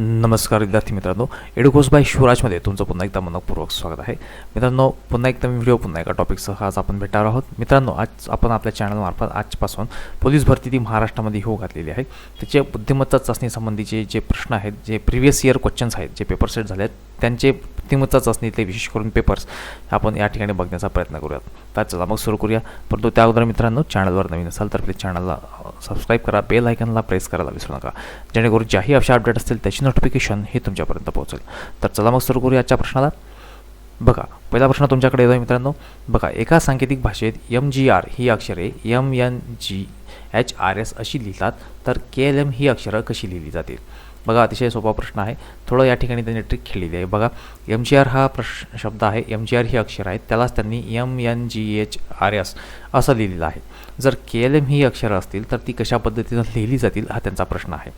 नमस्कार विद्यार्थी मित्रांनो. एडुकोस बाय शिवराजमध्ये तुमचं पुन्हा एकदा मनपूर्वक स्वागत आहे. मित्रांनो पुन्हा एकदा मी व्हिडिओ पुन्हा एका टॉपिकसह आज आपण भेटणार आहोत. मित्रांनो आज आपण आपल्या चॅनलमार्फत आजपासून पोलीस भरती ती महाराष्ट्रामध्ये हो घातलेली आहे. त्याचे बुद्धिमत्ता चाचणीसंबंधीचे जे प्रश्न आहेत जे प्रिव्हियस इयर क्वेश्चन्स आहेत जे पेपर सेट झाले आहेत त्यांचे बुद्धिमत्ता चाचणीतले विशेष करून पेपर्स आपण या ठिकाणी बघण्याचा प्रयत्न करूयात. तर चला मग सुरू करूया. परंतु त्या अगोदर मित्रांनो चॅनलवर नवीन असाल तर प्लीज चॅनलला सबस्क्राईब करा बेल आयकनला प्रेस करायला विसरू नका. जेणेकरून ज्याही अशा अपडेट असतील त्याची नोटिफिकेशन हे तुमच्यापर्यंत पोहोचेल. तर चला मग सुरू करूया आजच्या प्रश्नाला. बघा पहिला प्रश्न तुमच्याकडे येतो आहे मित्रांनो. बघा एका सांकेतिक भाषेत एम जी आर ही अक्षरे M N G H R S अशी लिहितात तर के एल एम ही अक्षरं कशी लिहिली जातील? बघा अतिशय सोपा प्रश्न आहे. थोडं या ठिकाणी त्यांनी ट्रिक खेळलेली आहे. बघा एम जी आर हा प्रश शब्द आहे. एम जी आर ही अक्षर आहेत. त्यालाच त्यांनी M N G H R S असं लिहिलेलं आहे. जर के एल एम ही अक्षरं असतील तर ती कशा पद्धतीनं लिहिली जातील हा त्यांचा प्रश्न आहे.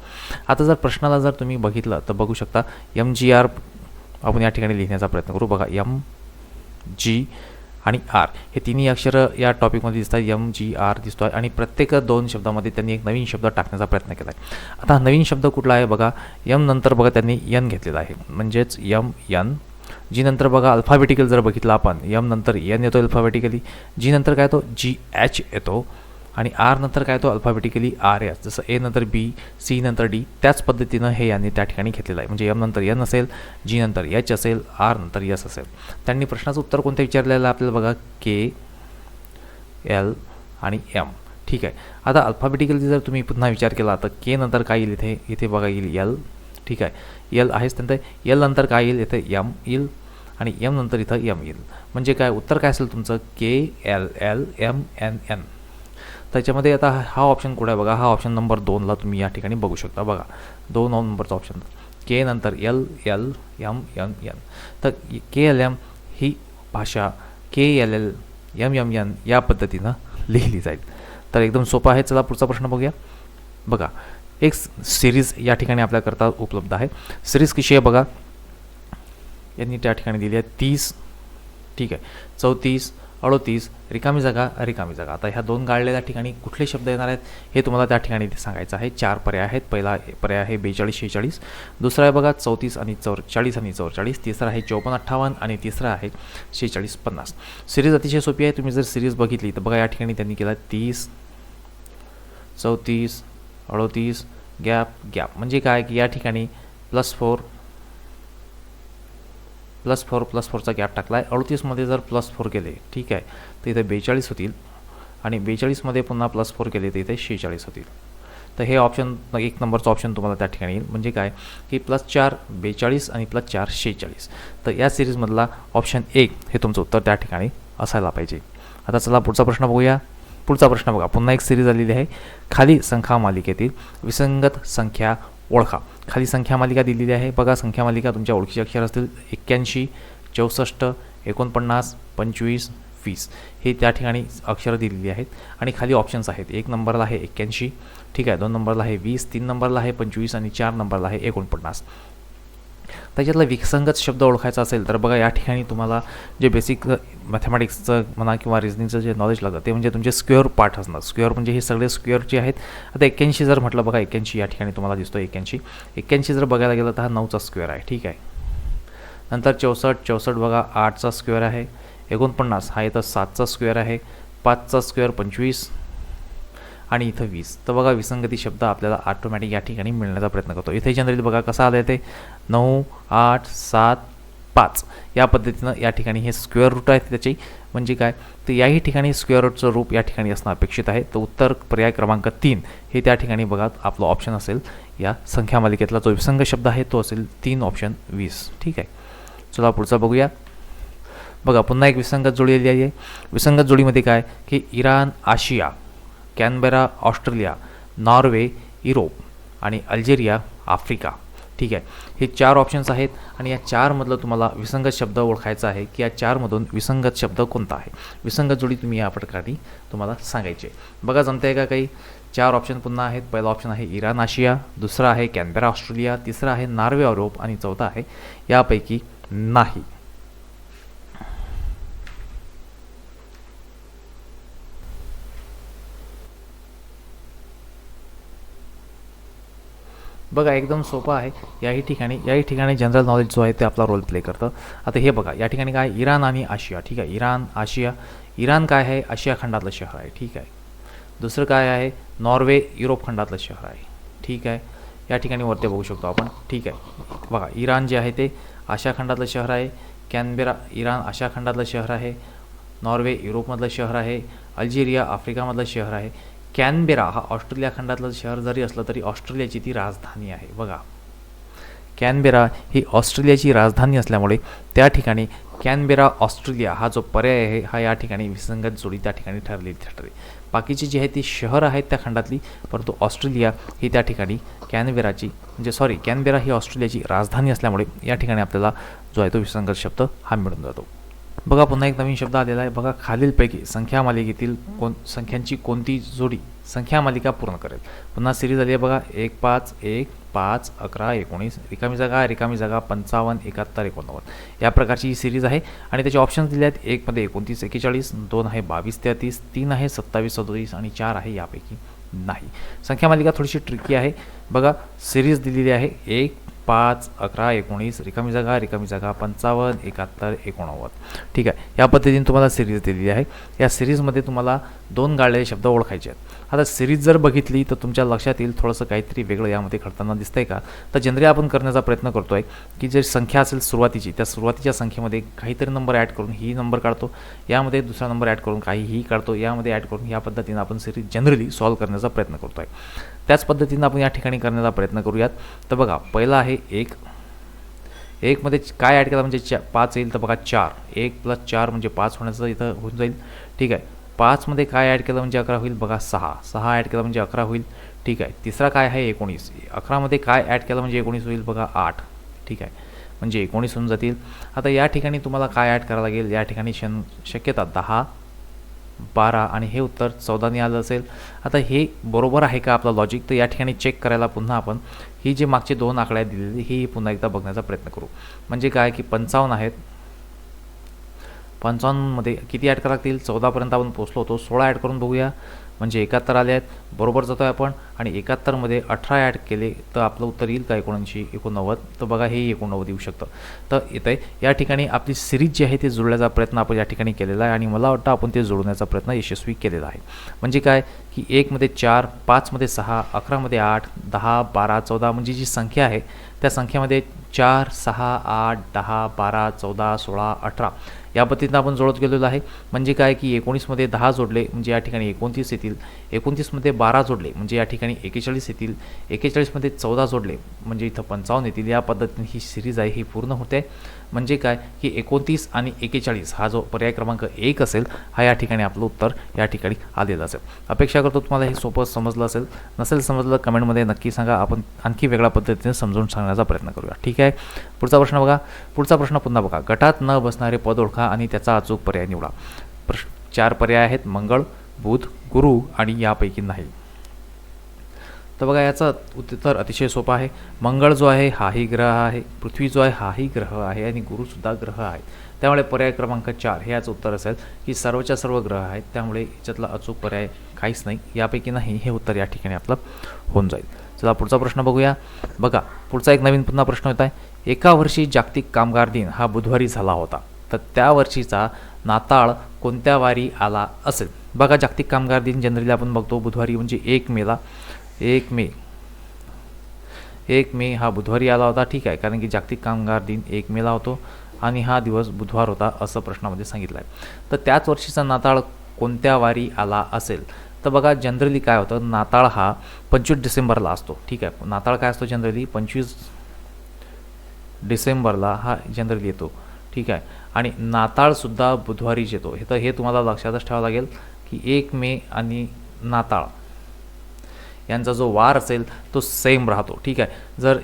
आता जर प्रश्नाला जर तुम्ही बघितलं तर बघू शकता एम जी आर आपण या ठिकाणी लिहिण्याचा प्रयत्न करू. बघा एम जी आणि आर हे तिन्ही अक्षरं या टॉपिकमध्ये दिसतात एम जी आर दिसतो आहे आणि प्रत्येक दोन शब्दामध्ये त्यांनी एक नवीन शब्द टाकण्याचा प्रयत्न केला आहे आता हा नवीन शब्द कुठला आहे बघा. यम नंतर बघा त्यांनी यन घेतलेला आहे. म्हणजेच यम यन जी नंतर बघा अल्फाबेटिकल जर बघितलं आपण यम नंतर यन येतो अल्फाबेटिकली जी नंतर काय येतो? जी एच येतो. आणि आर नंतर काय तो अल्फाबेटिकली आर एस जसं ए नंतर बी सी नंतर डी त्याच पद्धतीनं हे यांनी त्या ठिकाणी घेतलेलं आहे. म्हणजे एम नंतर एन असेल जी नंतर एच असेल आर नंतर यस असेल. त्यांनी प्रश्नाचं उत्तर कोणतं विचारलेलं आहे आपल्याला बघा? के एल आणि एम. ठीक आहे. आता अल्फाबेटिकली जर तुम्ही पुन्हा विचार केला तर के नंतर काय येईल इथे? इथे बघा येईल यल ठीक आहे. एल आहेच नंतर एल नंतर काय येईल? इथे यम येईल आणि एम नंतर इथं यम येईल. म्हणजे काय? उत्तर काय असेल तुमचं? K L L M N N. त्याच्यामध्ये आता हा ऑप्शन कुठे आहे बघा? हा ऑप्शन नंबर दोनला तुम्ही या ठिकाणी बघू शकता बघा. दोन नंबरचा ऑप्शन के नंतर L L M M N तर के एल एम ही भाषा K L L M M N या पद्धतीनं लिहिली जाईल. तर एकदम सोपं आहे. चला पुढचा प्रश्न बघूया. बघा एक सिरीज या ठिकाणी आपल्याकरता उपलब्ध आहे. सिरीज कशी आहे बघा? यांनी त्या ठिकाणी दिली आहे. तीस ठीक आहे. चौतीस अडोतीस रिकामी जागा रिकामी जागा. आता ह्या दोन गाळलेल्या ठिकाणी कुठले शब्द येणार आहेत हे तुम्हाला त्या ठिकाणी सांगायचं आहे. चार पर्याय आहेत. पहिला पर्याय आहे बेचाळीस शेहेचाळीस. दुसरा आहे बघा चौतीस आणि चौर चाळीस आणि चौचाळीस तिसरा आहे चौपन्न अठ्ठावन्न आणि तिसरा आहे शेहेचाळीस पन्नास. सिरीज अतिशय सोपी आहे. तुम्ही जर सिरीज बघितली तर बघा या ठिकाणी त्यांनी केला तीस चौतीस अडोतीस गॅप गॅप. म्हणजे काय? की या ठिकाणी plus four plus four plus फोरचा गॅप टाकला आहे अडतीसमध्ये जर प्लस फोर केले ठीक आहे तर इथे बेचाळीस होतील. आणि बेचाळीसमध्ये पुन्हा प्लस फोर केले तर इथे शेहेचाळीस होतील. तर हे ऑप्शन एक नंबरचं ऑप्शन तुम्हाला त्या ठिकाणी येईल. म्हणजे काय? की प्लस चार बेचाळीस आणि प्लस चार शेहेचाळीस. तर या सिरीजमधला ऑप्शन एक हे तुमचं उत्तर त्या ठिकाणी असायला पाहिजे. आता चला पुढचा प्रश्न बघूया. पुढचा प्रश्न बघा. पुन्हा एक सिरीज आलेली आहे. खाली संख्या मालिकेतील विसंगत संख्या ओळखा. खाली संख्या मालिका दिलेली आहे. बघा संख्या मालिका तुमच्या ओळखीचे अक्षर असतील. एक्क्याऐंशी चौसष्ट एकोणपन्नास पंचवीस वीस. हे त्या ठिकाणी अक्षरं दिलेली आहेत. आणि खाली ऑप्शन्स आहेत. एक नंबरला आहे एक्क्याऐंशी. ठीक आहे. दोन नंबरला आहे वीस. तीन नंबरला आहे पंचवीस. आणि चार नंबरला आहे एकोणपन्नास. त्याच्यातला विसंगत शब्द ओळखायचा असेल तर बघा या ठिकाणी तुम्हाला जे बेसिक मॅथमॅटिक्सचं म्हणा किंवा रिझनिंगचं जे नॉलेज लागतं ते म्हणजे तुमचे स्क्वेअर पार्ट असणार. स्क्वेअर म्हणजे हे सगळे स्क्वेअर जे आहेत आता एक्क्याऐंशी जर म्हटलं बघा एक्क्याऐंशी या ठिकाणी तुम्हाला दिसतो एक्क्याऐंशी. एक्क्याऐंशी जर बघायला गेलं तर हा नऊचा स्क्वेअर आहे ठीक आहे. नंतर चौसष्ट चौसष्ट बघा आठचा स्क्वेअर आहे. एकोणपन्नास हा इथं सातचा स्क्वेअर आहे. पाचचा स्क्वेअर पंचवीस आणि इथं वीस. तर बघा विसंगती शब्द आपल्याला ऑटोमॅटिक या ठिकाणी मिळण्याचा प्रयत्न करतो. इथे जनरली बघा कसा आलं ते नऊ आठ सात पाच. या पद्धतीनं या ठिकाणी हे स्क्वेअर रूट आहेत त्याची. म्हणजे काय? तर याही ठिकाणी स्क्वेअर रूटचं रूप या ठिकाणी असणं अपेक्षित आहे. तर उत्तर पर्याय क्रमांक तीन हे त्या ठिकाणी बघा आपलं ऑप्शन असेल. या संख्या मालिकेतला जो विसंग शब्द आहे तो असेल तीन ऑप्शन वीस. ठीक आहे? चला पुढचा बघूया. बघा पुन्हा एक विसंगत जोडी आली आहे. विसंगत जोडीमध्ये काय? की इराण आशिया कॅनबेरा ऑस्ट्रेलिया नॉर्वे युरोप आणि अल्जेरिया आफ्रिका. ठीक आहे. हे चार ऑप्शन्स आहेत आणि या चारमधलं तुम्हाला विसंगत शब्द ओळखायचा आहे की या चारमधून विसंगत शब्द कोणता आहे? विसंगत जोडी तुम्ही या प्रकारे तुम्हाला सांगायचे बघा जमते आहे का काही? चार ऑप्शन पुन्हा आहेत. पहिला ऑप्शन आहे इराण आशिया. दुसरा आहे कॅनबेरा ऑस्ट्रेलिया. तिसरा आहे नॉर्वे युरोप. आणि चौथा आहे यापैकी नाही. बघा एकदम सोपं आहे. याही ठिकाणी याही ठिकाणी जनरल नॉलेज जो आहे ते आपला रोल प्ले करतं. आता हे बघा या ठिकाणी काय इराण आणि आशिया ठीक आहे? इराण आशिया इराण काय आहे? आशिया खंडातलं शहर आहे ठीक आहे? दुसरं काय आहे? नॉर्वे युरोप खंडातलं शहर आहे ठीक आहे? या ठिकाणी वरती बघू शकतो आपण ठीक आहे? बघा इराण जे आहे ते आशिया खंडातलं शहर आहे कॅनबेरा इराण आशिया खंडातलं शहर आहे नॉर्वे युरोपमधलं शहर आहे अल्जेरिया आफ्रिकामधलं शहर आहे कॅनबेरा हा ऑस्ट्रेलिया खंडातलं शहर जरी असलं तरी ऑस्ट्रेलियाची ती राजधानी आहे. बघा. कॅनबेरा ही ऑस्ट्रेलियाची राजधानी असल्यामुळे त्या ठिकाणी कॅनबेरा ऑस्ट्रेलिया हा जो पर्याय आहे हा या ठिकाणी विसंगत जोडी त्या ठिकाणी ठरलेली ठरते बाकीची जी आहे ती शहर आहेत त्या खंडातली परंतु ऑस्ट्रेलिया ही त्या ठिकाणी कॅनबेराची म्हणजे सॉरी कॅनबेरा ही ऑस्ट्रेलियाची राजधानी असल्यामुळे या ठिकाणी आपल्याला जो आहे तो विसंगत शब्द हा मिळून जातो. बघा पुन्हा एक नवीन शब्द आलेला आहे. बघा खालीलपैकी संख्या मालिकेतील कोण संख्यांची कोणती जोडी संख्या मालिका पूर्ण करेल. पुन्हा सिरीज आली आहे बघा. एक पाच एक पाच अकरा एकोणीस रिकामी जागा रिकामी जागा पंचावन्न एकाहत्तर एकोणनव्वद. या प्रकारची ही सिरीज आहे आणि त्याचे ऑप्शन्स दिले आहेत. एकमध्ये एकोणतीस एकेचाळीस दोन आहे बावीस तेहतीस तीन आहे सत्तावीस सदोतीस आणि चार आहे यापैकी नाही. संख्या मालिका थोडीशी ट्रिकी आहे. बघा सिरीज दिलेली आहे. एक पाच अकरा एकोणीस रिकामी जागा रिकामी जागा पंचावन्न एकाहत्तर एकोणनव्वद. ठीक आहे? या पद्धतीने तुम्हाला सिरीज दिलेली आहे. या सिरीजमध्ये तुम्हाला दोन गाळलेले शब्द ओळखायचे आहेत. आता सिरीज जर बघितली तर तुमच्या लक्षात येईल थोडंसं काहीतरी वेगळं यामध्ये घडताना दिसतंय का? तर जनरली आपण करण्याचा प्रयत्न करतो आहे की जे संख्या असेल सुरुवातीची त्या सुरुवातीच्या संख्येमध्ये काहीतरी नंबर ॲड करून ही नंबर काढतो. यामध्ये दुसरा नंबर ॲड करून काहीही काढतो. यामध्ये ॲड करून या पद्धतीनं आपण सिरीज जनरली सॉल्व करण्याचा प्रयत्न करतो आहे त्याच पद्धतीनं आपण या ठिकाणी करण्याचा प्रयत्न करूयात. तर बघा पहिला आहे एक. एकमध्ये काय ॲड केला? म्हणजे चा पाच येईल. तर बघा चार. एक प्लस चार म्हणजे पाच होण्याचं इथं होऊन जाईल. ठीक आहे. पाचमध्ये काय ॲड केलं? म्हणजे अकरा होईल. बघा सहा. सहा ॲड केलं म्हणजे अकरा होईल. ठीक आहे. तिसरा काय आहे? एकोणीस. अकरामध्ये काय ॲड केलं? म्हणजे एकोणीस होईल. बघा आठ. ठीक आहे. म्हणजे एकोणीस होऊन जातील. आता या ठिकाणी तुम्हाला काय ॲड करावं लागेल? या ठिकाणी शन शक्यता दहा. बारा आणि हे उत्तर चौदाने आलं असेल. आता हे बरोबर आहे का आपलं लॉजिक तर या ठिकाणी चेक करायला पुन्हा आपण ही जे मागचे दोन आकड्या दिलेली ही पुन्हा एकदा बघण्याचा प्रयत्न करू. म्हणजे काय की पंचावन्न आहेत. पंचावन्नमध्ये किती ॲड करा लागतील? चौदापर्यंत आपण पोचलो होतो. सोळा ॲड करून बघूया. म्हणजे एकाहत्तर आले आहेत. बरोबर जातो आहे आपण. आणि एकाहत्तरमध्ये अठरा ॲड केले तर आपलं उत्तर येईल का एकोणऐंशी एकोणनव्वद? तर बघा हे एकोणनव्वद येऊ शकतं. तर येतं आहे या ठिकाणी आपली सिरीज जी आहे ते जुळण्याचा प्रयत्न आपण या ठिकाणी केलेला आहे. आणि मला वाटतं आपण ते जुळण्याचा प्रयत्न यशस्वी केलेला आहे. म्हणजे काय? की एकमध्ये चार पाचमध्ये सहा अकरामध्ये आठ दहा बारा चौदा म्हणजे जी संख्या आहे त्या संख्येमध्ये चार सहा आठ दहा बारा चौदा सोळा अठरा या पद्धतीनं आपण जोडत गेलेलो आहे. म्हणजे काय की एकोणीसमध्ये दहा जोडले म्हणजे या ठिकाणी एकोणतीस येतील. एकोणतीसमध्ये बारा जोडले म्हणजे या ठिकाणी एकेचाळीस येतील. एकेचाळीसमध्ये चौदा जोडले म्हणजे इथं पंचावन्न येतील. या पद्धतीने ही सिरीज आहे ही पूर्ण होते. म्हणजे काय की एकोणतीस आणि एकेचाळीस हा जो पर्याय क्रमांक एक असेल हा या ठिकाणी आपलं उत्तर या ठिकाणी आलेलं असेल. अपेक्षा करतो तुम्हाला हे सोपं समजलं असेल. नसेल समजलं कमेंटमध्ये नक्की सांगा. आपण आणखी वेगळ्या पद्धतीने समजून सांगण्याचा प्रयत्न करूया. ठीक आहे? पुढचा प्रश्न बघा. पुढचा प्रश्न पुन्हा बघा. गटात न बसणारे पद ओळखा आणि त्याचा अचूक पर्याय निवडा. प्रश्न चार पर्याय आहेत मंगळ बुध गुरु आणि यापैकी नाही. तर बघा याचं उत्तर अतिशय सोपं आहे. मंगळ जो आहे हाही ग्रह आहे. पृथ्वी जो आहे हाही ग्रह आहे आणि गुरुसुद्धा ग्रह आहे त्यामुळे पर्याय क्रमांक चार हे याचं उत्तर असेल की सर्वच्या सर्व ग्रह आहेत. त्यामुळे याच्यातला अचूक पर्याय काहीच नाही. यापैकी नाही हे उत्तर या ठिकाणी आपलं होऊन जाईल. चला पुढचा प्रश्न बघूया. बघा पुढचा एक नवीन पुन्हा प्रश्न होता आहे. एका वर्षी जागतिक कामगार दिन हा बुधवारी झाला होता. तर त्या वर्षीचा नाताळ कोणत्या वारी आला असेल? बघा जागतिक कामगार दिन जनरली आपण बघतो बुधवारी म्हणजे एक मेला एक मे. एक मे हा बुधवारी आला होता ठीक आहे कारण की जागतिक कामगार दिन एक मेला होतो आणि हा दिवस बुधवार होता असं प्रश्नामध्ये सांगितलं आहे तर त्याच वर्षीचा नाताळ कोणत्या वारी आला असेल? तर बघा जनरली काय होतं नाताळ हा पंचवीस डिसेंबरला असतो ठीक आहे. नाताळ काय असतो जनरली? पंचवीस डिसेंबरला हा जनरली येतो ठीक आहे. आणि नाताळसुद्धा बुधवारीच येतो. हे तर हे तुम्हाला लक्षातच ठेवावं लागेल की एक मे आणि नाताळ यांचा जो वार असेल तो सेम राहतो. ठीक आहे? जर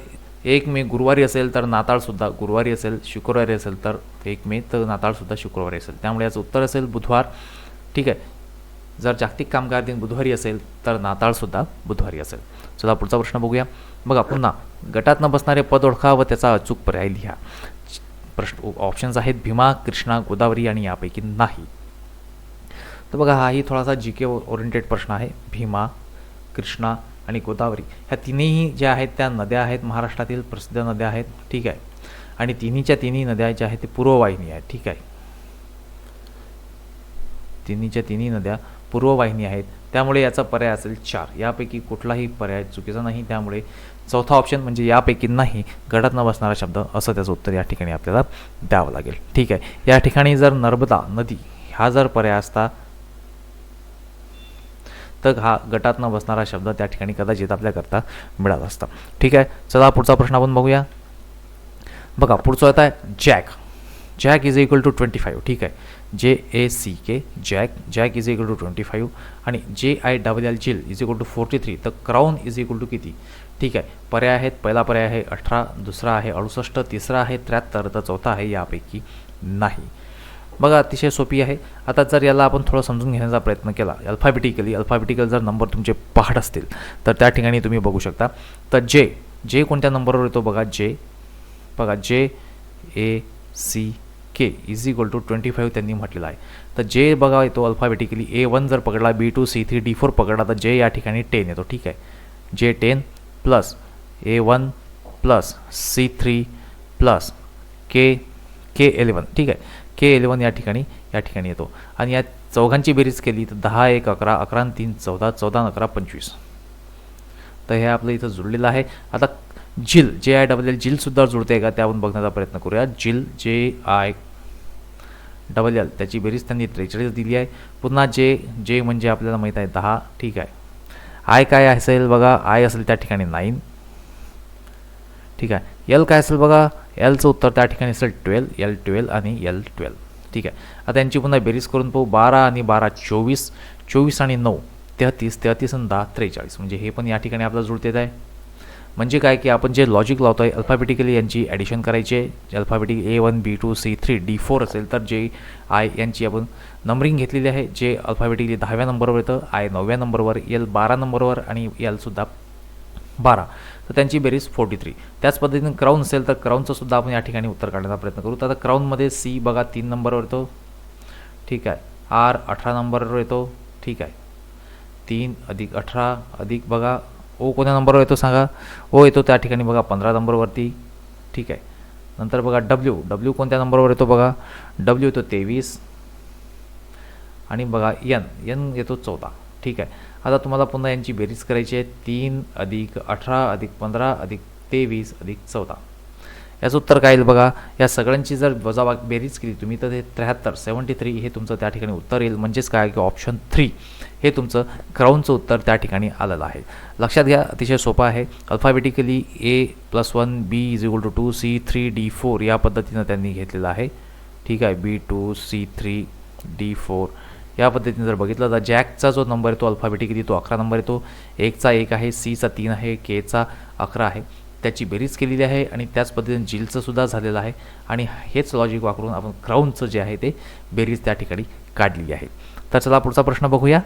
एक मे गुरुवारी असेल तर नाताळसुद्धा गुरुवारी असेल शुक्रवारी असेल तर एक मे तर नाताळसुद्धा शुक्रवारी असेल. त्यामुळे याचं उत्तर असेल बुधवार. ठीक आहे? जर जागतिक कामगार दिन बुधवारी असेल तर नाताळसुद्धा बुधवारी असेल. चला पुढचा प्रश्न बघूया. बघा पुन्हा गटात न बसणारे पद ओळखा व त्याचा अचूक पर्याय लिहा. प्रश्न ऑप्शन्स आहेत. भीमा कृष्णा गोदावरी आणि यापैकी नाही. तर बघा हाही थोडासा जी के ओरिएंटेड प्रश्न आहे. भीमा कृष्णा आणि गोदावरी. ह्या तिन्ही ज्या आहेत त्या नद्या आहेत. महाराष्ट्रातील प्रसिद्ध नद्या आहेत. ठीक आहे. आणि तिन्हीच्या तिन्ही नद्या ज्या आहेत ते पूर्ववाहिनी आहेत. ठीक आहे. तिन्हीच्या तिन्ही नद्या पूर्ववाहिनी आहेत. त्यामुळे याचा पर्याय असेल चार. यापैकी कुठलाही पर्याय चुकीचा नाही. त्यामुळे चौथा ऑप्शन म्हणजे यापैकी नाही गडात न बसणारा शब्द असं त्याचं उत्तर या ठिकाणी आपल्याला द्यावं लागेल. ठीक आहे. या ठिकाणी जर नर्मदा नदी हा जर पर्याय असता तर हा गटात न बसणारा शब्द त्या ठिकाणी कदाचित आपल्याकरता मिळाला असता. ठीक आहे. चला पुढचा प्रश्न आपण बघूया. बघा पुढचा येत आहे Jack. Jack is equal to twenty five ठीक आहे. J A C K Jack Jack is equal to twenty five आणि J I double L Jill is equal to forty three तर क्राऊन इज इक्वल टू किती? ठीक आहे. पर्याय आहेत. पहिला पर्याय आहे अठरा दुसरा आहे अडुसष्ट तिसरा आहे त्र्याहत्तर. तर चौथा आहे यापैकी नाही. बघा अतिशय सोपी आहे. आता जर याला आपण थोडं समजून घेण्याचा प्रयत्न केला अल्फाबेटिकली अल्फाबेटिकल जर नंबर तुमचे पहाट असतील तर त्या ठिकाणी तुम्ही बघू शकता. तर जे जे कोणत्या नंबरवर येतो? बघा जे बघा J A C K is equal to twenty five त्यांनी म्हटलेलं आहे. तर जे बघा येतो अल्फाबेटिकली ए वन जर पकडला B two C three D four पकडला तर जे या ठिकाणी टेन येतो. ठीक आहे? J ten plus A one plus C three plus K K eleven ठीक आहे? के एलेवन या ठिकाणी या ठिकाणी येतो. आणि या चौघांची बेरीज केली तर दहा एक अकरा अकरा आणि तीन चौदा चौदा अकरा पंचवीस. तर हे आपलं इथं जुळलेलं आहे. आता Jill J I double L जिलसुद्धा जुळते का? त्यावरून बघण्याचा प्रयत्न करूया. जिल जे आय डबल एल. त्याची बेरीज त्यांनी त्रेचाळीस दिली आहे. पुन्हा जे जे म्हणजे आपल्याला माहीत आहे दहा ठीक आहे. आय काय असेल बघा आय असेल त्या ठिकाणी नाईन. ठीक आहे. एल काय असेल बघा एलचं उत्तर त्या ठिकाणी असेल ट्वेल्व एल ट्वेल्व आणि एल ट्वेल्व. ठीक आहे. आता यांची पुन्हा बेरीज करून पाहू. बारा आणि बारा चोवीस चोवीस आणि नऊ तेहतीस तेहतीस आणि दहा त्रेचाळीस. म्हणजे हे पण या ठिकाणी आपल्याला जुळते आहे. म्हणजे काय की आपण जे लॉजिक लावतो आहे अल्फाबेटिकली यांची ॲडिशन करायची आहे alphabetic A one B two C three D four असेल तर जे आय यांची आपण नंबरिंग घेतलेली आहे जे अल्फाबेटिकली दहाव्या नंबरवर येतं आय नवव्या नंबरवर एल बारा नंबरवर आणि एलसुद्धा बारा. तर त्यांची बेरीज फोर्टी थ्री त्याच पद्धतीने क्राऊन असेल तर क्राऊनचं सुद्धा आपण या ठिकाणी उत्तर काढण्याचा प्रयत्न करू. तर आता क्राऊनमध्ये सी बघा तीन नंबरवर येतो. ठीक आहे. आर अठरा नंबरवर येतो. ठीक आहे. तीन अधिक अठरा अधिक बघा ओ कोणत्या नंबरवर येतो सांगा. ओ येतो त्या ठिकाणी बघा पंधरा नंबरवरती. ठीक आहे. नंतर बघा डब्ल्यू डब्ल्यू कोणत्या नंबरवर येतो बघा? डब्ल्यू येतो तेवीस. आणि बघा यन यन येतो चौदा. ठीक आहे. आता तुम्हाला पुन्हा यांची बेरीज करायची आहे. तीन अधिक अठरा अधिक पंधरा अधिक तेवीस अधिक चौदा. याचं उत्तर काय येईल बघा? या सगळ्यांची जर वजा बेरीज केली तुम्ही तर ते त्र्याहत्तर सेवन्टी थ्री हे तुमचं त्या ठिकाणी उत्तर येईल. म्हणजेच काय? की ऑप्शन थ्री हे तुमचं क्राऊनचं उत्तर त्या ठिकाणी आलेलं आहे. लक्षात घ्या अतिशय सोपं आहे. Alphabetically A plus one B is equal to two C three D four या पद्धतीनं त्यांनी घेतलेलं आहे. ठीक आहे B two C three D four या पद्धतीने जर बघितलं तर जॅकचा जो नंबर येतो अल्फाबेटिकली तो अकरा नंबर येतो. एकचा एक आहे सीचा तीन आहे केचा अकरा आहे. त्याची बेरीज केलेली आहे आणि त्याच पद्धतीने जिलचं सुद्धा झालेलं आहे. आणि हेच लॉजिक वापरून आपण क्राऊनचं जे आहे ते बेरीज त्या ठिकाणी काढलेली आहे. तर चला पुढचा प्रश्न बघूया.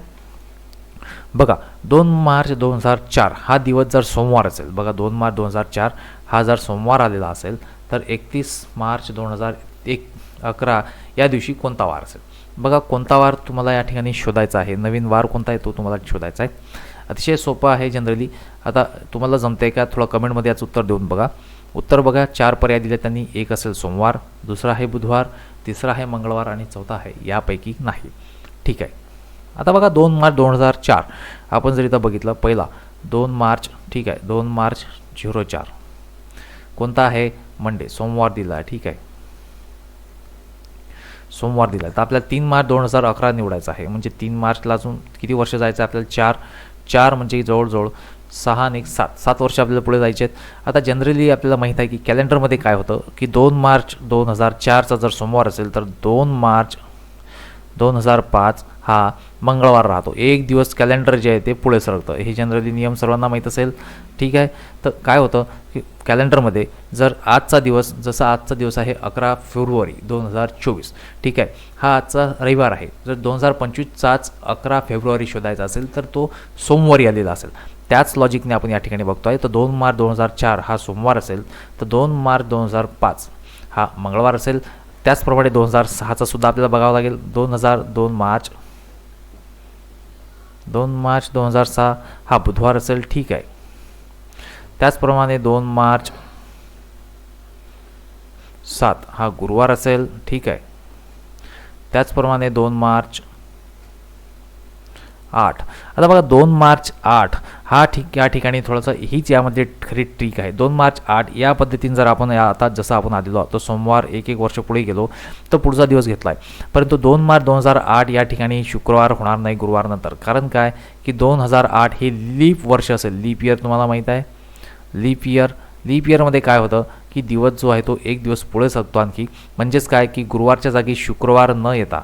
बघा दोन मार्च दोन हजार चार हा दिवस जर सोमवार असेल बघा दोन मार्च दोन हजार चार हा जर सोमवार आलेला असेल तर एकतीस मार्च दोन हजार एक अकरा या दिवशी कोणता वार असेल? बघा कोणता वार तुम्हाला या ठिकाणी शोधायचा आहे? नवीन वार कोणता आहे तो तुम्हाला शोधायचा आहे? अतिशय सोपं आहे जनरली. आता तुम्हाला जमतं आहे का? थोडं कमेंटमध्ये याचं उत्तर देऊन बघा. उत्तर बघा चार पर्याय दिले त्यांनी. एक असेल सोमवार दुसरा आहे बुधवार तिसरा आहे मंगळवार आणि चौथा आहे यापैकी नाही. ठीक आहे. आता बघा दोन मार्च दोन हजार चार. आपण जर इथं बघितलं पहिला दोन मार्च ठीक आहे दोन मार्च झिरो चार. कोणता आहे? मंडे सोमवार दिला आहे ठीक आहे. सोमवार दिला आहे. तर आपल्याला तीन मार्च दोन हजार अकरा निवडायचं आहे. म्हणजे तीन मार्चला अजून किती वर्ष जायचं आहे आपल्याला? चार चार म्हणजे जवळजवळ सहा आणि एक सात. सात वर्ष आपल्याला पुढे जायचे आहेत. आता जनरली आपल्याला माहीत आहे की कॅलेंडरमध्ये काय होतं? की दोन मार्च दोन हजार चारचा जर सोमवार असेल तर दोन मार्च दोन हजार पाच हा मंगळवार राहतो. एक दिवस कॅलेंडर जे आहे ते पुढे सरकतं. हे जनरली नियम सर्वांना माहीत असेल. ठीक आहे? तर काय होतं की कॅलेंडरमध्ये जर आजचा दिवस जसा आजचा दिवस आहे अकरा फेब्रुवारी दोन हजार चोवीस. ठीक आहे? हा आजचा रविवार आहे. जर दोन हजार पंचवीसचाच अकरा फेब्रुवारी शोधायचा असेल तर तो सोमवारी आलेला असेल. त्याच लॉजिकने आपण या ठिकाणी बघतो आहे तर दोन मार्च दोन हजार चार हा सोमवार असेल. तर दोन मार्च दोन हजार पाच हा मंगळवार असेल. त्याचप्रमाणे दोन हजार सहाचा सुद्धा आपल्याला बघावं लागेल. दोन हजार दोन मार्च. दोन मार्च दोन हजार सहा हा बुधवार असेल ठीक आहे. त्याचप्रमाणे दोन मार्च सात हा गुरुवार असेल ठीक आहे. त्याचप्रमाणे दोन मार्च आठ. आता बघा दोन मार्च आठ हा ठीक या ठिकाणी थोडंसं हीच यामध्ये खरी ट्रिक आहे. दोन मार्च आठ या पद्धतीने जर आपण या आता जसं आपण आलेलो आहोत तर सोमवार एक एक वर्ष पुढे गेलो तर पुढचा दिवस घेतला आहे परंतु दोन मार्च दोन हजार आठ या ठिकाणी शुक्रवार होणार नाही गुरुवार नंतर. कारण काय? की दोन हजार आठ हे लीप वर्ष असेल. लीप इयर तुम्हाला माहीत आहे? लीप इयर लीप इयरमध्ये काय होतं? की दिवस जो आहे तो एक दिवस पुढे सरतो आणखी. म्हणजेच काय? की गुरुवारच्या जागी शुक्रवार न येता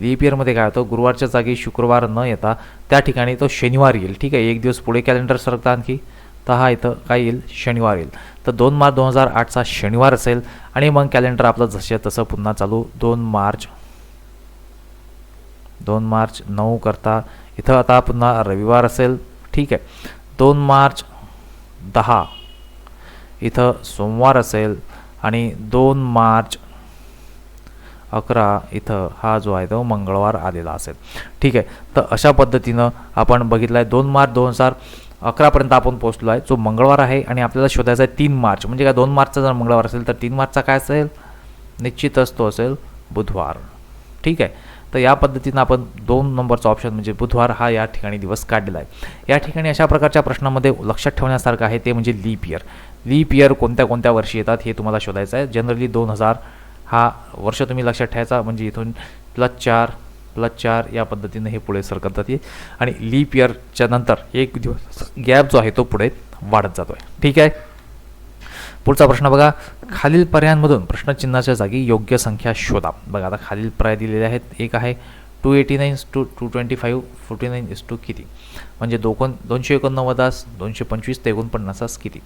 लीप इयरमध्ये काय होतं गुरुवारच्या जागी शुक्रवार न येता त्या ठिकाणी तो शनिवार येईल. ठीक आहे एक दिवस पुढे कॅलेंडर सरकता आणखी. तर हा इथं काय येईल? शनिवार येईल. तर दोन मार्च दोन हजार आठचा शनिवार असेल आणि मग कॅलेंडर आपलं जसे तसं पुन्हा चालू. दोन मार्च दोन मार्च नऊ करता इथं आता पुन्हा रविवार असेल. ठीक आहे. दोन मार्च दहा इथं सोमवार असेल आणि दोन मार्च अकरा इथं हा जो आहे तो मंगळवार आलेला असेल. ठीक आहे. तर अशा पद्धतीनं आपण बघितलं आहे दोन मार्च दोन हजार अकरापर्यंत आपण पोहोचलो आहे जो मंगळवार आहे आणि आपल्याला शोधायचा आहे तीन मार्च. म्हणजे काय दोन मार्चचा जर मंगळवार असेल तर तीन मार्चचा काय असेल? निश्चितच तो असेल बुधवार. ठीक आहे. तर या पद्धतीनं आपण दोन नंबरचा ऑप्शन म्हणजे बुधवार हा या ठिकाणी दिवस काढलेला आहे. या ठिकाणी अशा प्रकारच्या प्रश्नामध्ये लक्षात ठेवण्यासारखं आहे ते म्हणजे लीप इयर. लीप इयर कोणत्या कोणत्या वर्षी येतात हे तुम्हाला शोधायचं आहे. जनरली दोन हजार हा वर्ष तुम्ही लक्षात ठेवायचा म्हणजे इथून प्लस चार प्लस चार या पद्धतीने हे पुढे सरकतात जाते आणि लीप इयरच्या नंतर एक दिवस गॅप जो आहे तो पुढे वाढत जातो आहे ठीक आहे? पुढचा प्रश्न बघा. खालील पर्यायांमधून प्रश्नचिन्हाच्या जागी योग्य संख्या शोधा. बघा आता खालील पर्याय दिलेले आहेत. एक आहे two eighty nine to two twenty five forty nine is to किती? म्हणजे दोकोन दोनशे एकोणनव्वदास दोनशे पंचवीस ते एकोणपन्नासास किती?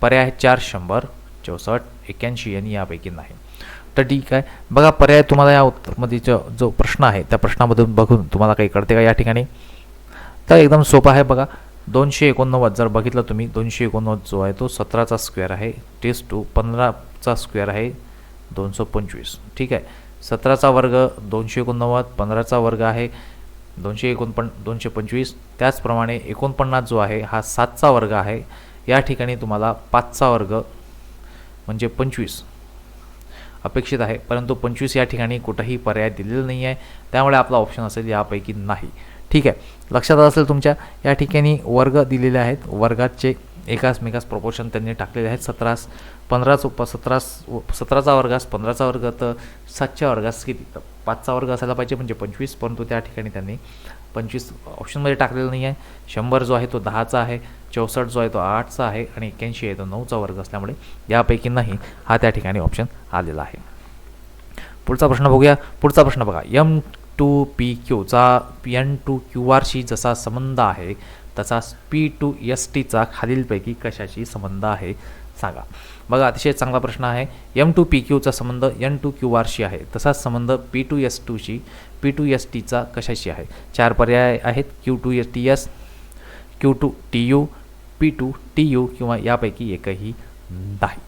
पर्याय आहेत चार शंभर चौसष्ट एक्याऐंशी आणि यापैकी नाही. तर ठीक आहे. बघा पर्याय तुम्हाला या उत्तरमध्ये जो प्रश्न आहे त्या प्रश्नामधून बघून तुम्हाला काही कळते का या ठिकाणी? तर एकदम सोपा आहे बघा. दोनशे एकोणनव्वद जर बघितलं तुम्ही दोनशे एकोणनव्वद जो आहे तो सतराचा स्क्वेअर आहे. टेस्ट टू पंधराचा स्क्वेअर आहे दोनशे पंचवीस. ठीक आहे. सतराचा वर्ग दोनशे एकोणनव्वद पंधराचा वर्ग आहे दोनशे एकोणपण दोनशे पंचवीस. त्याचप्रमाणे एकोणपन्नास जो आहे हा सातचा वर्ग आहे. या ठिकाणी तुम्हाला पाचचा वर्ग म्हणजे पंचवीस. अपेक्षित आहे परंतु पंचवीस या ठिकाणी कुठंही पर्याय दिलेला नाही आहे त्यामुळे आपला ऑप्शन असेल यापैकी नाही. ठीक आहे. लक्षात असेल तुमच्या या ठिकाणी वर्ग दिलेले आहेत. वर्गाचे एकाच मेकास प्रपोर्शन त्यांनी टाकलेले आहेत. सतरास पंधराच उप सतरास सतराचा वर्गास पंधराचा वर्ग तर सातच्या वर्गास किती? पाचचा वर्ग असायला पाहिजे म्हणजे पंचवीस परंतु त्या ठिकाणी त्यांनी पंचवीस ऑप्शनमध्ये टाकलेलं नाही आहे शंभर जो आहे तो दहाचा आहे चौसष्ट जो आहे तो आठचा आहे आणि एक्क्याऐंशी आहे तो नऊचा वर्ग असल्यामुळे यापैकी नाही हा त्या ठिकाणी ऑप्शन आलेला आहे. पुढचा प्रश्न बघूया. पुढचा प्रश्न बघा. यम टू पी क्यूचा एन टू क्यू आरशी जसा संबंध आहे तसाच पी टू एस टीचा खालीलपैकी कशाशी संबंध आहे सांगा. बघा अतिशय चांगला प्रश्न आहे. एम टू पी क्यूचा संबंध एन टू क्यू आरशी आहे. तसाच संबंध पी टू एस टूशी पी टू एस टीचा कशाशी आहे? चार पर्याय आहेत. Q to S T S Q to T U P to T U किंवा यापैकी एकही नाही.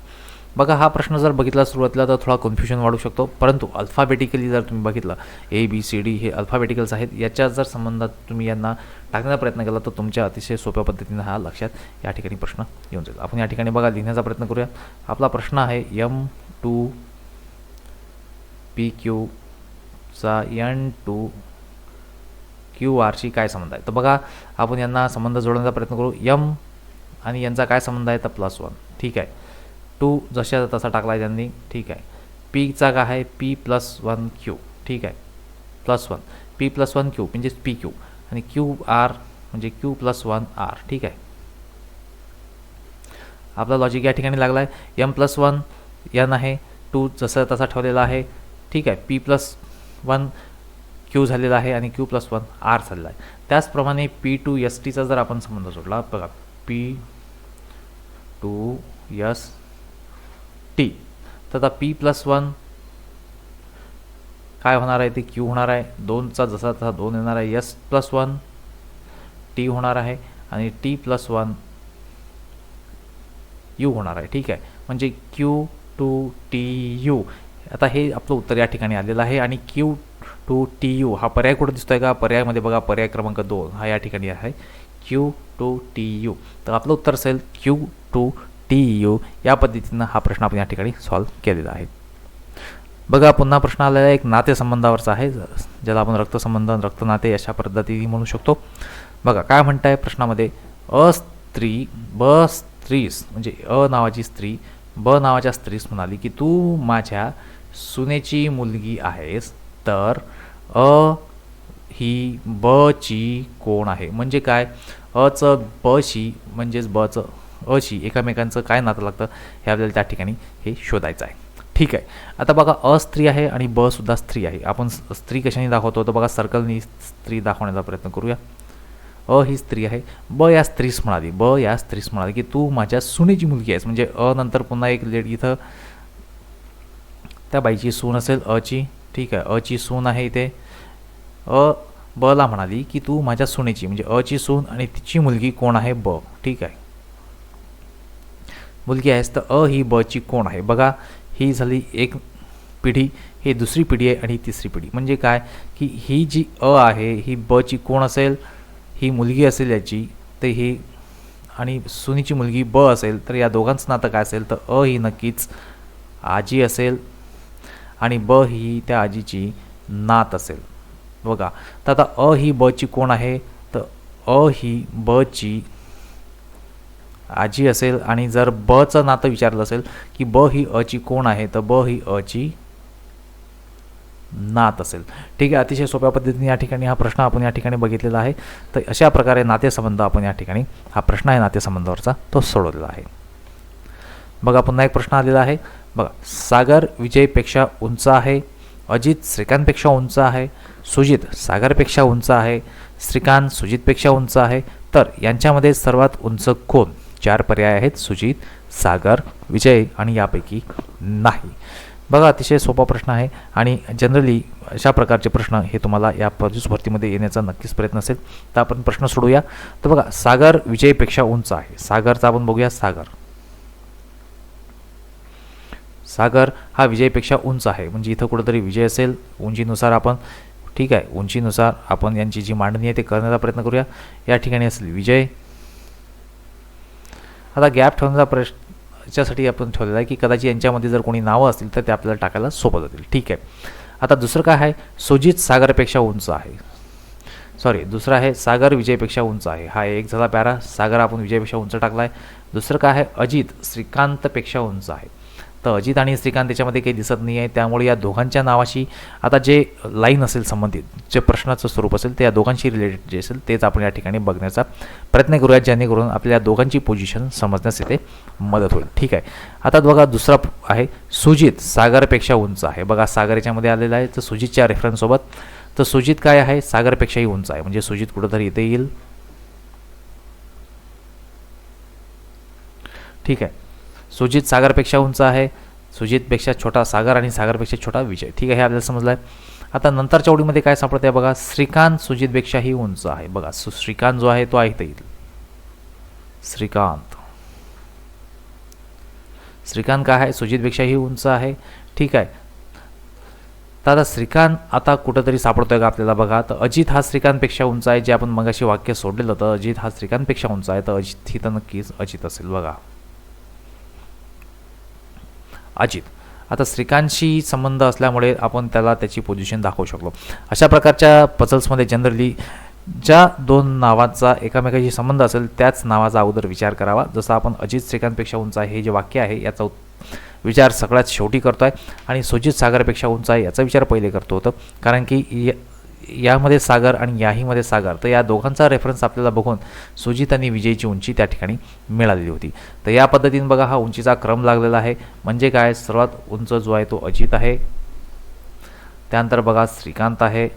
बघा हा प्रश्न जर बघितला सुरुवातीला तर थोडा कन्फ्युजन वाढू शकतो. परंतु अल्फाबेटिकली जर तुम्ही बघितलं ए बी सी डी हे अल्फाबेटिकल्स आहेत. याच्या जर संबंधात तुम्ही यांना टाकण्याचा प्रयत्न केला तर तुमच्या अतिशय सोप्या पद्धतीने हा लक्षात या ठिकाणी प्रश्न येऊन जाईल. आपण या ठिकाणी बघा लिहिण्याचा प्रयत्न करूया. आपला प्रश्न आहे यम टू पी क्यू चा एन टू क्यू आरशी काय संबंध आहे? तर बघा आपण यांना संबंध जोडण्याचा प्रयत्न करू. यम आणि यांचा काय संबंध आहे? तर प्लस वन. ठीक आहे. टू जशा तसा टाकला आहे त्यांनी. ठीक आहे. पीचा काय आहे? P plus one Q. ठीक आहे. Plus one. P plus one Q म्हणजेच पी क्यू. आणि क्यू आर म्हणजे क्यू प्लस वन आर. ठीक आहे. आपला लॉजिक या ठिकाणी लागला आहे यम प्लस वन यन आहे. टू जसं तसा ठेवलेला आहे. ठीक आहे. पी प्लस वन क्यू झालेला आहे आणि क्यू प्लस वन आर झालेला आहे. त्याचप्रमाणे पी टू एस टीचा जर आपण संबंध जोडला बघा पी टू एस टी तर आता पी प्लस वन काय होणार आहे? ते क्यू होणार आहे. दोनचा जसा तसा दोन येणार आहे. एस प्लस वन टी होणार आहे आणि टी प्लस वन यू होणार आहे. ठीक आहे? म्हणजे क्यू टू टी यू आता हे आपलं उत्तर या ठिकाणी आलेलं आहे आणि क्यू टू टी यू हा पर्याय कुठं दिसतोय का? पर्यायामध्ये बघा पर्याय क्रमांक दोन हा या ठिकाणी आहे. क्यू टू टी यू तर आपलं उत्तर असेल क्यू टू टी यू या पद्धतीनं हा प्रश्न आपण या ठिकाणी सॉल्व केलेला आहे. बघा पुन्हा प्रश्न आलेला एक नातेसंबंधावरचा आहे. ज्याला आपण रक्तसंबंध रक्तनाते अशा पद्धतीने म्हणू शकतो. बघा काय म्हणताय प्रश्नामध्ये? अ स्त्री ब स्त्रीस म्हणजे अ नावाची स्त्री ब नावाच्या स्त्रीस म्हणाली की तू माझ्या सुनेची मुलगी आहेस तर अ ही ब ची कोण आहे? म्हणजे काय? अचं बशी म्हणजेच बचं अशी एकामेकांचं काय नातं लागतं हे आपल्याला त्या ठिकाणी हे शोधायचं आहे. ठीक आहे. आता बघा अ स्त्री आहे आणि ब सुद्धा स्त्री आहे. आपण स्त्री कशाने दाखवतो? तर बघा सर्कलनी स्त्री दाखवण्याचा प्रयत्न करूया. अ ही स्त्री आहे. ब या स्त्रीस म्हणाली. ब या स्त्रीस म्हणाली की तू माझ्या सुनेची मुलगी आहेस. म्हणजे अ नंतर पुन्हा एक लेट इथं त्या बाईची सून असेल अची ठीक आहे अची सून आहे इथे. अ बला म्हणाली की तू माझ्या सुनेची म्हणजे अची सून आणि तिची मुलगी कोण आहे ब ठीक आहे. मुलगी आहेस तर अ ही बची कोण आहे? बघा ही झाली एक पिढी ही दुसरी पिढी आहे आणि ही तिसरी पिढी. म्हणजे काय? की ही जी अ आहे ही बची कोण असेल ही मुलगी असेल याची तर ही आणि सुनीची मुलगी ब असेल तर या दोघांचं नातं काय असेल? तर अ ही नक्कीच आजी असेल आणि ब ही त्या आजीची नात असेल. बघा तर आता अ ही बची कोण आहे? तर अ ही बची आजी असेल आणि जर बचं नातं विचारलं असेल की ब ही अची कोण आहे? तर ब ही अची नात असेल. ठीक आहे अतिशय सोप्या पद्धतीने या ठिकाणी हा प्रश्न आपण या ठिकाणी बघितलेला आहे. तर अशा प्रकारे नातेसंबंध आपण या ठिकाणी हा प्रश्न आहे नातेसंबंधावरचा तो सोडवलेला आहे. बघा पुन्हा एक प्रश्न आलेला आहे. बघा सागर विजयपेक्षा उंच आहे अजित श्रीकांतपेक्षा उंच आहे सुजित सागरपेक्षा उंच आहे श्रीकांत सुजितपेक्षा उंच आहे तर यांच्यामध्ये सर्वात उंच कोण? चार पर्याय आहेत सुजित सागर विजय आणि यापैकी नाही. बघा अतिशय सोपा प्रश्न आहे आणि जनरली अशा प्रकारचे प्रश्न हे तुम्हाला या पोलीस भरतीमध्ये येण्याचा नक्कीच प्रयत्न असेल. तर आपण प्रश्न सोडूया. तर बघा सागर विजयपेक्षा उंच आहे. सागरचा आपण बघूया सागर. सागर हा विजयपेक्षा उंच आहे. म्हणजे इथं कुठंतरी विजय असेल उंचीनुसार आपण ठीक आहे उंचीनुसार आपण यांची जी मांडणी आहे ते करण्याचा प्रयत्न करूया. या ठिकाणी असेल विजय. आता गॅप ठेवण्याचा प्रश्न याच्यासाठी आपण ठेवलेला आहे की कदाचित यांच्यामध्ये जर कोणी नावं असतील तर ते आपल्याला टाकायला सोपं जातील ठीक आहे. आता दुसरं काय आहे? सुजित सागरपेक्षा उंच आहे. सॉरी दुसरं आहे सागर विजयपेक्षा उंच आहे. हा एक झाला पॅरा. सागर आपण विजयपेक्षा उंच टाकला आहे दुसरं काय आहे? अजित श्रीकांतपेक्षा उंच आहे. तर अजित आणि श्रीकांत याच्यामध्ये काही दिसत नाही आहे. त्यामुळे या दोघांच्या नावाशी आता जे लाईन असेल संबंधित जे प्रश्नाचं स्वरूप असेल ते या दोघांशी रिलेटेड जे असेल तेच आपण या ठिकाणी बघण्याचा प्रयत्न करूया जेणेकरून आपल्या दोघांची पोझिशन समजण्यास इथे मदत होईल. ठीक आहे. आता बघा दुसरा आहे सुजित सागरपेक्षा उंच आहे. बघा सागर याच्यामध्ये आलेला आहे. तर सुजितच्या रेफरन्ससोबत तर सुजित काय आहे? सागरपेक्षाही उंच आहे. म्हणजे सुजित कुठंतरी इथे येईल. ठीक आहे. सुजित सागरपेक्षा उंच आहे. सुजितपेक्षा छोटा सागर आणि सागरपेक्षा छोटा विजय. ठीक आहे हे आपल्याला समजलं आहे. आता नंतरच्या ओळीमध्ये काय सापडत आहे बघा. श्रीकांत सुजितपेक्षाही उंच आहे. बघा सु श्रीकांत जो आहे तो आहे येईल श्रीकांत. श्रीकांत काय आहे? सुजितपेक्षाही उंच आहे. ठीक आहे. तर आता श्रीकांत आता कुठंतरी सापडतोय का आपल्याला बघा. तर अजित हा श्रीकांतपेक्षा उंच आहे. जे आपण मगाशी वाक्य सोडलेलं होतं अजित हा श्रीकांतपेक्षा उंच आहे. तर अजित ही तर नक्कीच अजित असेल बघा. अजित. आता श्रीकांतशी संबंध असल्यामुळे आपण त्याला त्याची पोझिशन दाखवू शकलो. अशा प्रकारच्या पझल्समध्ये जनरली ज्या दोन नावाचा एकामेकाशी संबंध असेल त्याच नावाचा अगोदर विचार करावा. जसं आपण अजित श्रीकांतपेक्षा उंच आहे हे जे वाक्य आहे याचा विचार सगळ्यात शेवटी करतो आहे आणि सुजित सागरपेक्षा उंच आहे याचा विचार पहिले करतो होतं. कारण की यामध्ये सागर आणि याहीमध्ये सागर. तर या दोघांचा रेफरन्स आपल्याला बघून सुजित आणि विजयची उंची त्या ठिकाणी मिळालेली होती. तर या पद्धतीने बघा हा उंचीचा क्रम लागलेला आहे. म्हणजे काय? सर्वात उंच जो आहे तो अजित आहे. त्यानंतर बघा श्रीकांत आहे.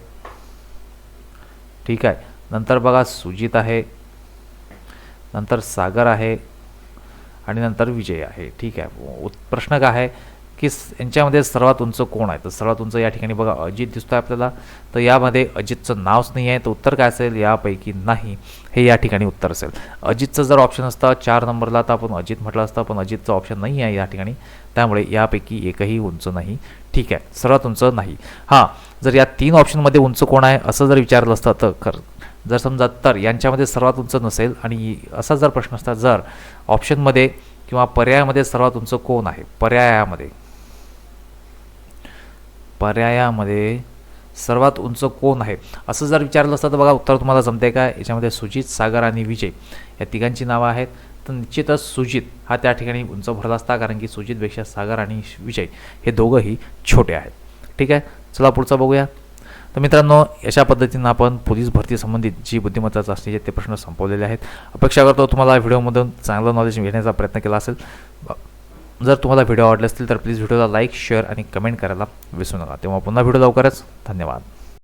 ठीक आहे. नंतर बघा सुजित आहे. नंतर सागर आहे. आणि नंतर विजय आहे. ठीक आहे. प्रश्न काय आहे? की यांच्यामध्ये सर्वात उंच कोण आहे? तर सर्वात उंच या ठिकाणी बघा अजित दिसतो आहे आपल्याला. तर यामध्ये अजितचं नावच नाही आहे तर उत्तर काय असेल? यापैकी नाही. हे या ठिकाणी उत्तर असेल. अजितचं जर ऑप्शन असतं चार नंबरला तर आपण अजित म्हटलं असतं पण अजितचं ऑप्शन नाही आहे या ठिकाणी. त्यामुळे यापैकी एकही उंच नाही. ठीक आहे सर्वात उंच नाही. हां जर या तीन ऑप्शनमध्ये उंच कोण आहे असं जर विचारलं असतं तर कर जर समजा तर यांच्यामध्ये सर्वात उंच नसेल आणि असा जर प्रश्न असता जर ऑप्शनमध्ये किंवा पर्यायामध्ये सर्वात उंच कोण आहे? पर्यायामध्ये. पर्यायामध्ये सर्वात उंच कोण आहे? असं जर विचारलं असतं तर बघा उत्तर तुम्हाला जमते का? याच्यामध्ये सुजित सागर आणि विजय. या तिघांची नावं आहेत. तर निश्चितच सुजित हा त्या ठिकाणी उंच भरला असता कारण की सुजितपेक्षा सागर आणि विजय हे दोघंही छोटे आहेत. ठीक आहे? चला पुढचं बघूया. तर मित्रांनो अशा पद्धतीनं आपण पोलीस भरतीसंबंधित जी बुद्धिमत्ता चाचणीचे ते प्रश्न संपवलेले आहेत. अपेक्षा करतो तुम्हाला व्हिडिओमधून चांगलं नॉलेज घेण्याचा प्रयत्न केला असेल जर तुम्हाला व्हिडिओ आवडले असतील तर प्लीज व्हिडिओला लाईक शेअर आणि कमेंट करायला विसरू नका. तेव्हा पुन्हा व्हिडिओ लवकरच. धन्यवाद.